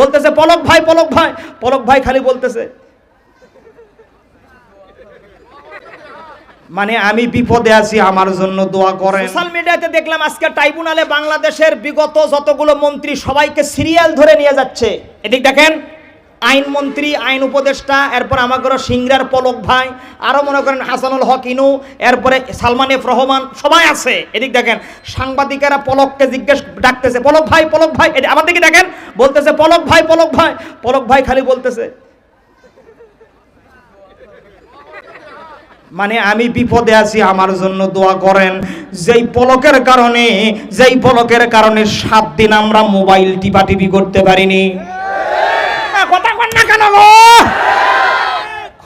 বলতেছে, পলক ভাই পলক ভাই। পলক ভাই খালি বলতেছে মানে আমি বিপদে আছি, আমার জন্য দোয়া করেন। সোশ্যাল মিডিয়াতে দেখলাম আজকে ট্রাইব্যুনালে বাংলাদেশের বিগত যতগুলো মন্ত্রী সবাইকে সিরিয়াল ধরে নিয়ে যাচ্ছে। এদিক দেখেন আইন মন্ত্রী, আইন উপদেষ্টা, এরপর আমাদের সিংরার পলক ভাই আরও মনে করেন হাসানুল হক ইনু, এরপরে সালমান এফ রহমান, সবাই আছে। এদিক দেখেন, সাংবাদিকেরা পলককে জিজ্ঞেস ডাকতেছে, পলক ভাই পলক ভাই? আমার দিকে দেখেন, বলতেছে, পলক ভাই পলক ভাই। পলক ভাই খালি বলতেছে মানে আমি বিপদে আছি, আমার জন্য দোয়া করেন। যেই পলকের কারণে, যেই পলকের কারণে সাত দিন আমরা মোবাইল টিপাটিপি করতে পারিনি আহ, কথা কন না কেন গো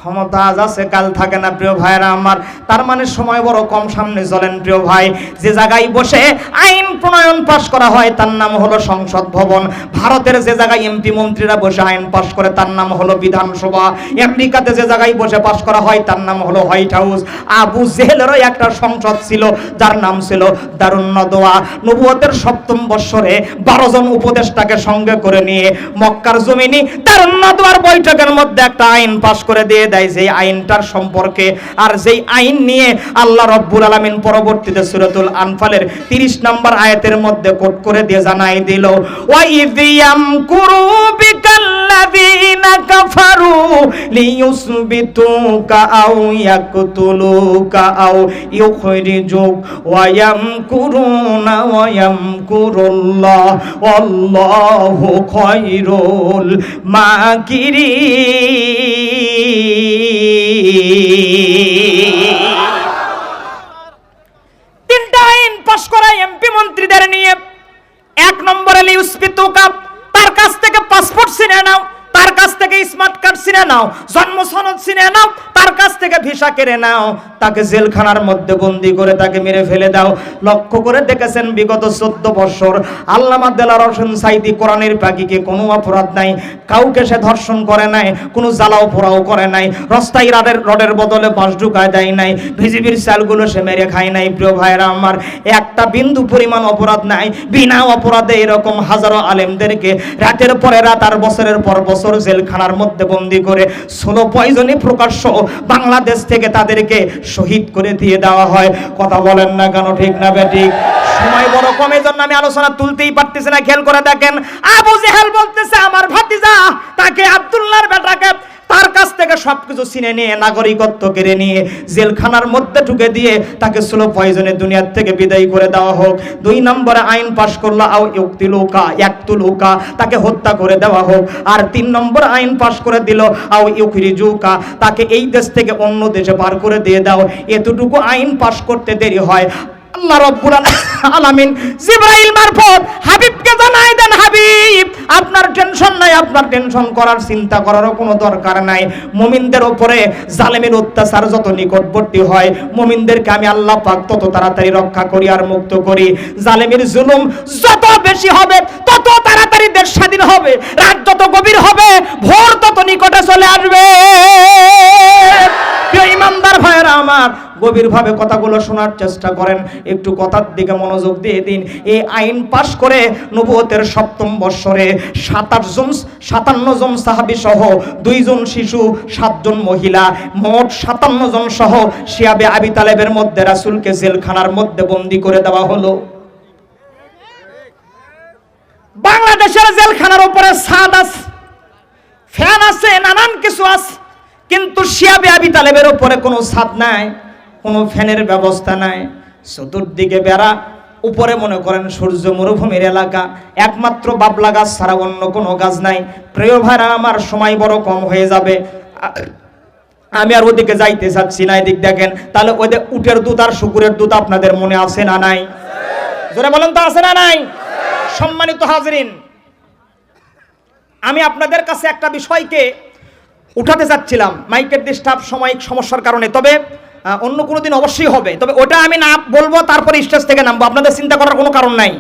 ক্ষমতা আজ আছে, কাল থাকে না প্রিয় ভাইরা আমার। তার মানে সময় বড় কম, সামনে চলেন প্রিয় ভাই। যে জায়গায় বসে আইন প্রণয়ন পাশ করা হয়, তার নাম হলো সংসদ ভবন। ভারতের যে জায়গায় এমপি মন্ত্রীরা বসে আইন পাশ করে, তার নাম হলো বিধানসভা। আমেরিকাতে যে জায়গায় বসে পাশ করা হয়, তার নাম হলো হোয়াইট হাউস। আবু জেহেলেরও একটা সংসদ ছিল, যার নাম ছিল দারুণ নদোয়া নবুয়তের সপ্তম বৎসরে বারো জন উপদেষ্টাকে সঙ্গে করে নিয়ে মক্কার জমিনি দারুণ নদোয়ার বৈঠকের মধ্যে একটা আইন পাশ করে দিয়ে দেয় যেই আইনটার সম্পর্কে। আর যেই আইন নিয়ে আল্লাহ রব্বুল আলামিন পরবর্তীতে সূরাতুল আনফালের 30 নম্বর আয়াতের মধ্যে কোট করে দিয়ে জানাই দিল ওয়াইদ ইয়ামকুরু বিকাল্লাযীনা কাফারু লিয়ুসবিতুকা আও ইয়াকতুলুকা আও ইউখরিজুক, ওয়া ইয়ামকুরুনা ওয়া ইয়ামকুরুল্লাহ, ওয়াল্লাহু খায়রুল মাকিরিন। তিনটা আইন পাশ করা এমপি মন্ত্রীদের নিয়ে এক নম্বরে লিউসপিতু ছিনে নাও জন্ম সনদ ছিনে নাও, তার কাছ থেকে ভিসা কেড়ে নাও। তাকে জেলখানার মধ্যে বন্দি করে তাকে মেরে ফেলে দাও। লক্ষ্য করে দেখেছেন বিগত চোদ্দ বছর আল্লামা দেলার হোসেন সাইদি কোরআনের পাখিকে কোনো অপরাধ নাই, কাউকে সে ধর্ষণ করে নাই, কোনো জ্বালাও পোড়াও করে নাই, রাস্তায় রাডের, রডের বদলে বাঁশ ঢুকায় দেয় নাই, ভিজিবির চালগুলো সে মেরে খায় নাই। প্রিয় ভাইরা আমার, একটা বিন্দু পরিমাণ অপরাধ নাই, বিনা অপরাধে এরকম হাজারো আলেমদেরকে রাতের পরে রাত আর বছরের পর বছর জেলখানার মধ্যে বন্দি করে ষোলো পয়জনে প্রকাশ্য বাংলাদেশ থেকে তাদেরকে শহীদ করে দিয়ে দেওয়া হয়। কথা বলেন না কেন, ঠিক না বেটি সময় বড় কমে জন্য আমি আলোচনা তুলতেই পারতেছি না, খেয়াল করে দেখেন। আবু জেহেল বলতেছে, আমার ভাতিজা, তাকে আব্দুল্লাহর তার সবকিছু চিনে নিয়ে, নাগরিকত্ব কেড়ে নিয়ে, জেলখানার মধ্যে ঢুকে দিয়ে তাকে স্লো পয়জনে দুনিয়ার থেকে বিদায় করে দেওয়া হোক। দুই নম্বরে আইন পাশ করল আও ইউক্তিলুকা একতুলুকা তাকে হত্যা করে দেওয়া হোক। আর তিন নম্বর আইন পাশ করে দিল আও ইউখরিজুকা তাকে এই দেশ থেকে অন্য দেশে পার করে দিয়ে দাও। এতটুকু আইন পাশ করতে দেরি হয়। আল্লাহ রব্বুল আলামিন জিব্রাইল মারফত হাবিবকে জানাই দেন হাবিব। নাই আপনার টেনশন করার, চিন্তা করারও কোনো দরকার নাই। মুমিনদের উপরে জালেমের অত্যাচার যত নিকটবর্তী হয়, মুমিনদেরকে আমি আল্লাহ পাক তত তাড়াতাড়ি রক্ষা করি আর মুক্ত করি। জালেমের জুলুম যত বেশি হবে, তত তাড়াতাড়ি দেশ স্বাধীন হবে। রাত যত গভীর হবে গভীরভাবে কথাগুলো শোনার চেষ্টা করেন। একটু কথার দিকে মনোযোগ দিয়ে দিন। এই আইন পাশ করে নবুয়তের সপ্তম বৎসরে সাতাশ জন, সাতান্ন জন সাহাবি সহ দুইজন শিশু সাতজন মহিলা, মোট সাতান্ন জন সহ শিয়াবে আবি তালেবের মধ্যে রাসুলকে জেলখানার মধ্যে বন্দি করে দেওয়া হলো। বাংলাদেশের জেলখানার উপরে সাদ আছে, ফ্যান আছে, নানান কিছু আছে, কিন্তু শিয়াবে আবি তালেবের উপরে কোনো ছাদ নাই। কোনো ফ্যানের ব্যবস্থা নাই। চতুর্দিকে বেড়া, উপরে মনে করেন সূর্য মরুভূমির এলাকা। একমাত্র বাবলা গাছ ছাড়া অন্য কোনো গাছ নাই। প্রিয় ভাইরা, আমার সময় বড় কম হয়ে যাবে। আমি আর ওদিকে যাইতে চাচ্ছি না, এদিক দেখেন। তাহলে ওদের উটের দুধ আর শুকুরের দুধ আপনাদের মনে আছে না নাই? জোরে বলেন তো, আছে না নাই? সম্মানিত হাজরিন, আমি আপনাদের কাছে একটা বিষয়কে উঠাতে চাচ্ছিলাম। মাইকের ডিস্টার্ব, সাময়িক সমস্যার কারণে। তবে অন্য কোনো দিন অবশ্যই হবে। তবে ওটা আমি না বলব, তারপরে স্টেজ থেকে নামবো। আপনাদের চিন্তা করার কোনো কারণ নাই।